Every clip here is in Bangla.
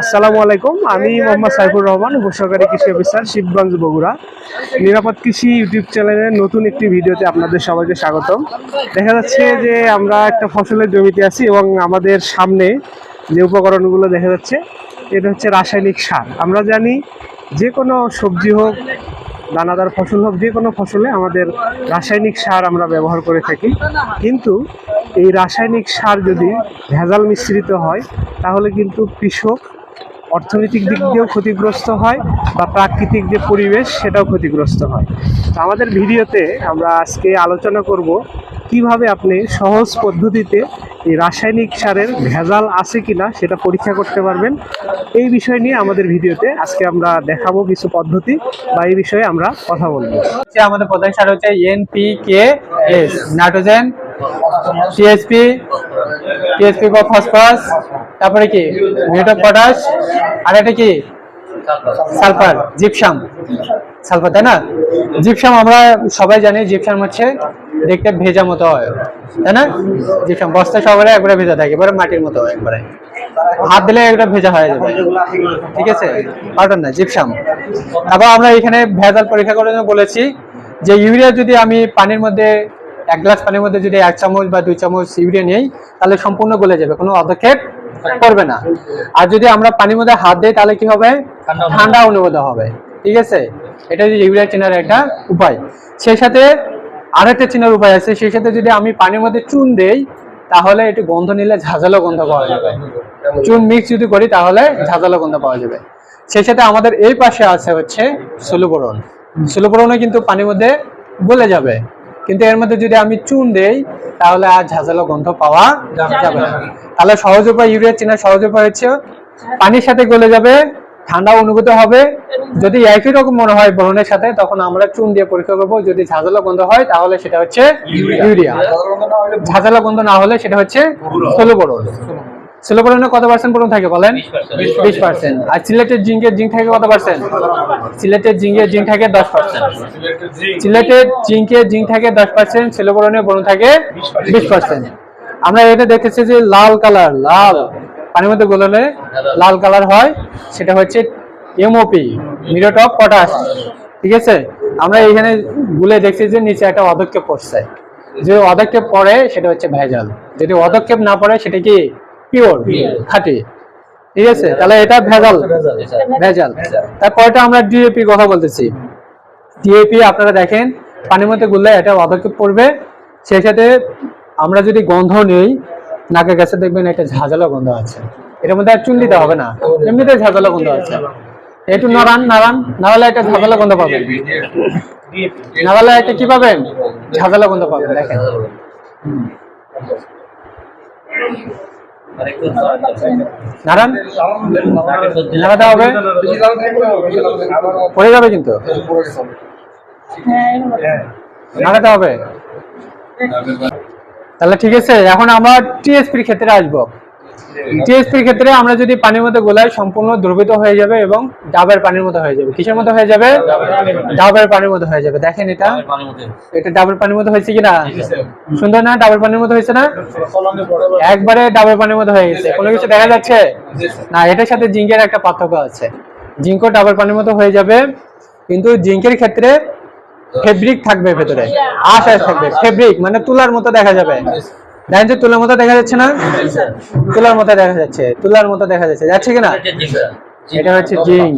আসসালামু আলাইকুম। আমি মোহাম্মদ সাইফুর রহমান, উপসহকারী কৃষি অফিসার শিবগঞ্জ বগুড়া। নিরাপদ কৃষি ইউটিউব চ্যানেলের নতুন একটি ভিডিওতে আপনাদের সবাইকে স্বাগতম। দেখা যাচ্ছে যে আমরা একটা ফসলের জমিতে আছি এবং আমাদের সামনে যে উপকরণগুলো দেখা যাচ্ছে, এটা হচ্ছে রাসায়নিক সার। আমরা জানি যে কোনো সবজি হোক, দানাদার ফসল হোক, যে কোনো ফসলে আমাদের রাসায়নিক সার আমরা ব্যবহার করে থাকি। কিন্তু এই রাসায়নিক সার যদি ভেজাল মিশ্রিত হয়, তাহলে কিন্তু কৃষক অর্থনৈতিক দিক দিয়েও ক্ষতিগ্রস্ত হয় বা প্রাকৃতিক যে পরিবেশ, সেটাও ক্ষতিগ্রস্ত হয়। তো আমাদের ভিডিওতে আমরা আজকে আলোচনা করব কীভাবে আপনি সহজ পদ্ধতিতে এই রাসায়নিক সারের ভেজাল আছে কিনা সেটা পরীক্ষা করতে পারবেন। এই বিষয় নিয়ে আমাদের ভিডিওতে আজকে আমরা দেখাবো কিছু পদ্ধতি বা এই বিষয়ে আমরা কথা বলব। আমাদের প্রধান সার হচ্ছে NPK S nitrogen TSP TSP বা ফসফরাস, তারপরে কি? মিউট পটাশ আর এটা কি? Sulphur, gypsum. সালফার, তাই না? জিপসাম আমরা সবাই জানি, জিপসাম হচ্ছে দেখতে ভেজা মতো হয়, তাই না? জিপসাম, বস্তা সবাই একবারে ভেজা থাকে এবারে মাটির মতো হয় একবারে। হাত দিলে একটা ভেজা হয়ে যাবে, ঠিক আছে? পাউডার না, জিপসাম। তারপর আমরা এখানে ভেজাল পরীক্ষা করার জন্য বলেছি যে ইউরিয়া যদি আমি পানির মধ্যে, এক গ্লাস পানির মধ্যে যদি এক চামচ বা দুই চামচ ইউরিয়া নেই, তাহলে সম্পূর্ণ গলে যাবে, কোনো পদক্ষেপ করবে না। আর যদি আমরা পানির মধ্যে হাত দিই তাহলে কি হবে? ঠান্ডা অনুভূত। হবে। ঠিক আছে? এটা হচ্ছে ইউরিয়া চেনার একটা উপায়। সেই সাথে আরেকটা চেনার উপায় আছে। সেই সাথে যদি আমি পানির মধ্যে চুন দেই তাহলে একটু গন্ধ নিলে ঝাঁঝালো গন্ধ পাওয়া যাবে। চুন মিক্স যদি করি তাহলে ঝাঁঝালো গন্ধ পাওয়া যাবে। সেই সাথে আমাদের এই পাশে আছে হচ্ছে সুলুবরণ সুলুবরণও কিন্তু পানির মধ্যে গলে যাবে। কিন্তু এর মধ্যে যদি আমি চুন দেই তাহলে আর ঝাঁঝালো গন্ধ পাওয়া যাবে না। তাহলে সহজ উপায় ইউরিয়া চেনার সহজ উপায় হচ্ছে পানির সাথে গলে যাবে ঠান্ডা অনুভূত হবে। যদি একই রকম মনে হয় বরণের সাথে তখন আমরা চুন দিয়ে পরীক্ষা করব। যদি ঝাঁঝালো গন্ধ হয় তাহলে সেটা হচ্ছে ইউরিয়া। ঝাঁঝালো গন্ধ না হলে সেটা হচ্ছে ষোলো বরণ। ষোলো কত পার্সেন্ট বরণ থাকে বলেন? বিশ পার্সেন্ট আর সিলেটের জিঙ্কের জিঙ্ক থাকে কত পার্সেন্ট সিলেটের জিঙ্কের জিঙ্ক থাকে দশ পার্সেন্ট সিলেটের জিঙ্কের জিঙ্ক থাকে দশ পার্সেন্ট বরণের বরণ থাকে বিশ পার্সেন্ট আমরা এটা দেখেছি যে লাল কালার লাল। পানির মধ্যে গোলালে লাল কালার হয় সেটা হচ্ছে এমওপি মিরট অফ পটাশ ঠিক আছে? আমরা এখানে গুলে দেখছি যে নিচে একটা অদক্ষেপ পড়ছে। যে অদক্ষেপ পড়ে সেটা হচ্ছে ভেজাল। যদি অদক্ষেপ না পড়ে সেটা কি? পিওর খাঁটি। ঠিক আছে? তাহলে এটা ভেজাল। ভেজাল তারপরটা আমরা ডিএপি কথা বলতেছি। ডিএপি আপনারা দেখেন পানির মধ্যে গুললে এটা অদক্ষেপ পড়বে সেই সাথে আমরা যদি গন্ধ নেই নাকের কাছে দেখবেন একটা ঝাঁঝালো গন্ধ আছে। এটার মধ্যে আর চুন দিতে হবে না। এমনিতে ঝাঁঝালো গন্ধ আছে। একটু নাড়ান নাড়ান। নাহলে একটা ঝাঁঝালো গন্ধ পাবেন। নাহলে একটা কি পাবেন? ঝাঁঝালো গন্ধ পাবেন দেখেন। নাড়াতে হবে? পড়ে যাবে কিন্তু? নাড়াতে হবে? তাহলে ঠিক আছে, এখন আমার টিএসপির ক্ষেত্রে আসব। টিএসপির ক্ষেত্রে আমরা যদি পানির মধ্যে গোলাই সম্পূর্ণ দ্রবিত হয়ে যাবে এবং ডাবের পানির মতো হয়ে যাবে কিসের মতো হয়ে যাবে? ডাবের পানির মতো হয়ে যাবে। দেখেন এটা। এটা ডাবের পানির মতো হয়েছে কিনা? সুন্দর না? ডাবের পানির মতো হয়েছে না? একবারে ডাবের পানির মতো হয়ে গেছে। কোনো কিছু দেখা যাচ্ছে? না এটার সাথে জিঙ্কের একটা পার্থক্য আছে। জিঙ্কও ডাবের পানির মতো হয়ে যাবে কিন্তু জিঙ্কের ক্ষেত্রে ফেব্রিক থাকবে ভেতরে। আশ আশ থাকবে। ফেব্রিক মানে তুলার মতো দেখা যাবে। যে তুলার মতো দেখা যাচ্ছে না? তুলার মতো দেখা যাচ্ছে তুলার মতো দেখা যাচ্ছে। যাচ্ছে কিনা এটা হচ্ছে জিং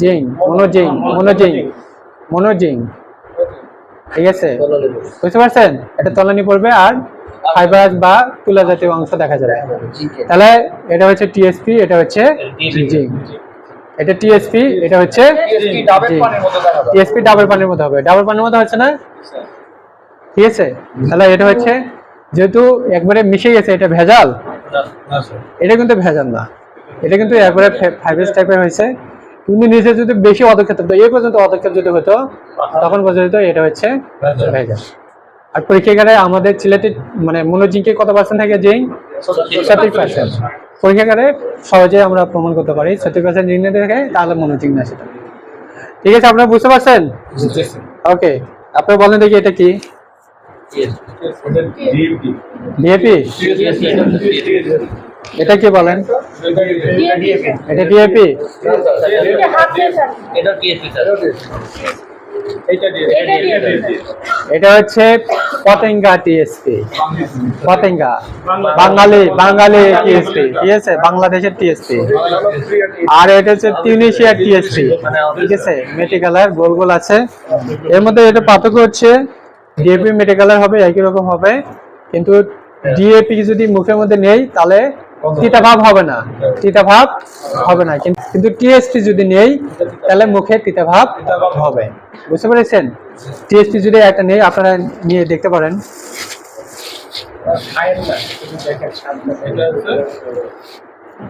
জিং মনোজিং মনোজিং মনোজিং ঠিক আছে? বুঝতে পারছেন? এটা তলানি পড়বে আর ফাইবার বা তুলা জাতীয় অংশ দেখা যাবে। তাহলে এটা হচ্ছে টিএসপি এটা হচ্ছে জিং এটা টিএসপি এটা হচ্ছে টিএসপি ডাবল পানির মতো হবে। ডাবল পানির মতো হচ্ছে না? ঠিক আছে? তাহলে এটা হচ্ছে যেহেতু একবারে মিশে গেছে এটা ভেজাল। এটা কিন্তু ভেজাল না। এটা কিন্তু একবারে ফাইভেস টাইপের হয়েছে। কিন্তু নিচে যদি বেশি পদক্ষেপ হতো এই পর্যন্ত পদক্ষেপ যদি হতো তখন পর্যন্ত এটা হচ্ছে ভেজাল। আর পরীক্ষাগারে আমাদের সিলেটে মানে মনোজিংকে কত পার্সেন্ট থাকে জিঙ্ক সত্তর। পার্সেন্ট পরীক্ষাগারে সহজে আমরা প্রমাণ করতে পারি সত্তর পার্সেন্ট নিয়ে থাকে তাহলে মনোজিং না সেটা। ঠিক আছে আপনারা বুঝতে পারছেন? ওকে আপনি বলেন দেখি এটা কি? ডিএপি এটা কি বলেন? এটা ডিএপি এটা হচ্ছে পতেঙ্গা টিএসপি পতেঙ্গা। বাঙালি বাঙালি টিএসপি ঠিক আছে? বাংলাদেশের টিএসপি আর এটা হচ্ছে তিউনিশিয়ার টিএসপি ঠিক আছে? মেটিকালার গোল গোল আছে। এর মধ্যে এটা পার্থক্য হচ্ছে ডিএপি মেটিকালার হবে একই রকম হবে। কিন্তু ডিএপি যদি মুখের মধ্যে নেই তাহলে তিতা ভাব হবে না। তিতা ভাব হবে না। কিন্তু- কিন্তু টিএসপি যদি নেই তাহলে মুখে তিতা ভাব হবে। বুঝতে পেরেছেন? টিএসপি যদি একটা নেই আপনারা নিয়ে দেখতে পারেন।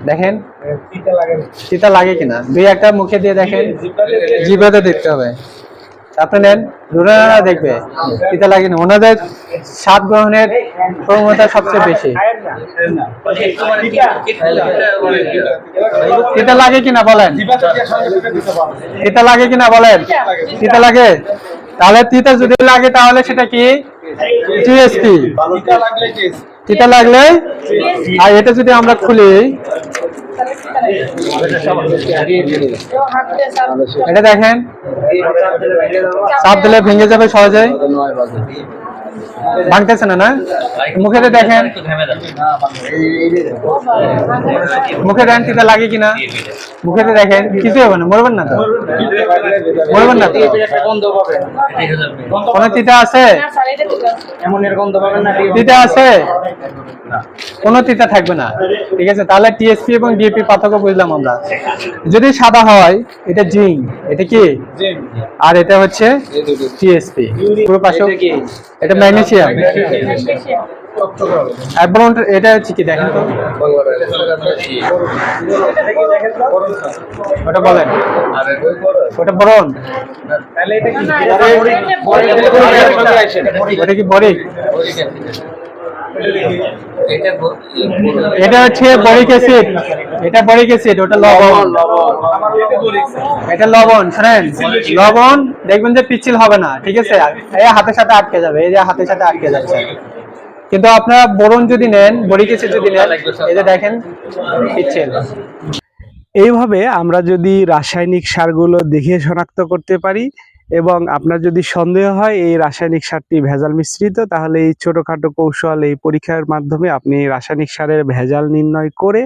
দেখেন তিতা লাগে। কিনা? দুই একটা মুখে দিয়ে দেখেন। জিভাতে দেখতে হবে। আপনি নেন দূরে দেখবে। তিতা লাগে না। ওনাদের স্বাদ গ্রহণের প্রবণতা সবচেয়ে বেশি। তিতা লাগে কিনা বলেন? তিতা লাগে কিনা বলেন? তিতা লাগে? তাহলে তিতা যদি লাগে, তাহলে সেটা কি? টিএসপি তিতা লাগলে? আর এটা যদি আমরা খুলি এটা দেখেন সাপ দিলে ভেঙে যাবে সহজে ভাঙতেছে না না? মুখেতে দেখেন। মুখে দেন তিতা লাগে কিনা? মুখেতে দেখেন। কিছু হবে না মরবেন না তো? মরবেন না কোনো তিতা আছে? তিতা আছে? কোনো তিতা থাকবে না। ঠিক আছে তাহলে টিএসপি এবং ডিএপি পার্থক্য বুঝলাম আমরা। যদি সাদা হয় এটা জিঙ্ক এটা কি? আর এটা হচ্ছে টিএসপি পুরো পাশে এটা ম্যাগনেসিয়াম এবং এটা হচ্ছে কি দেখেন তো। ওটা বলেন। ওটা বরণ। ওটা কি বরিক এটা হচ্ছে বরিক অ্যাসিড এটা বরিক অ্যাসিড ওটা লবণ। এটা লবণ শুনেন লবণ দেখবেন যে পিচ্ছিল হবে না ঠিক আছে? এই হাতের সাথে আটকে যাবে এই যে হাতের সাথে আটকে যাচ্ছে। কিন্তু আপনারা বোরন যদি নেন বরিক অ্যাসিড যদি নেন এই যে দেখেন পিচ্ছিল। এইভাবে আমরা যদি রাসায়নিক সারগুলো দেখে শনাক্ত করতে পারি এবং আপনার যদি সন্দেহ হয়, এই রাসায়নিক সারটি ভেজাল মিশ্রিত, তাহলে এই ছোটোখাটো কৌশল এই পরীক্ষার মাধ্যমে আপনি রাসায়নিক সারের ভেজাল নির্ণয় করে,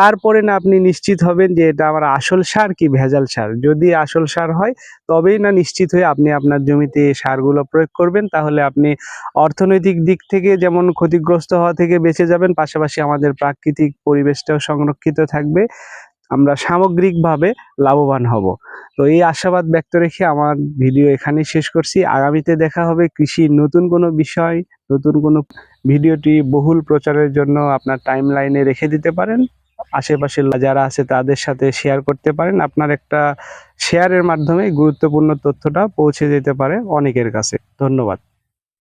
তারপরে না আপনি নিশ্চিত হবেন যে এটা আমার আসল সার কি ভেজাল সার। যদি আসল সার হয়, তবেই না নিশ্চিত হয়ে আপনি আপনার জমিতে সারগুলো প্রয়োগ করবেন। তাহলে আপনি অর্থনৈতিক দিক থেকে যেমন ক্ষতিগ্রস্ত হওয়া থেকে বেঁচে যাবেন, পাশাপাশি আমাদের প্রাকৃতিক পরিবেশটাও সংরক্ষিত থাকবে। আমরা সামগ্রিকভাবে লাভবান হব। তো এই আশাবাদ ব্যক্ত রেখে আমার ভিডিও এখানেই শেষ করছি। আগামীতে দেখা হবে কৃষির নতুন কোনো বিষয়, নতুন কোনো ভিডিওটি বহুল প্রচারের জন্য আপনার টাইম লাইনে রেখে দিতে পারেন। আশেপাশের যারা আছে তাদের সাথে শেয়ার করতে পারেন। আপনার একটা শেয়ারের মাধ্যমে গুরুত্বপূর্ণ তথ্যটা পৌঁছে যেতে পারে অনেকের কাছে। ধন্যবাদ।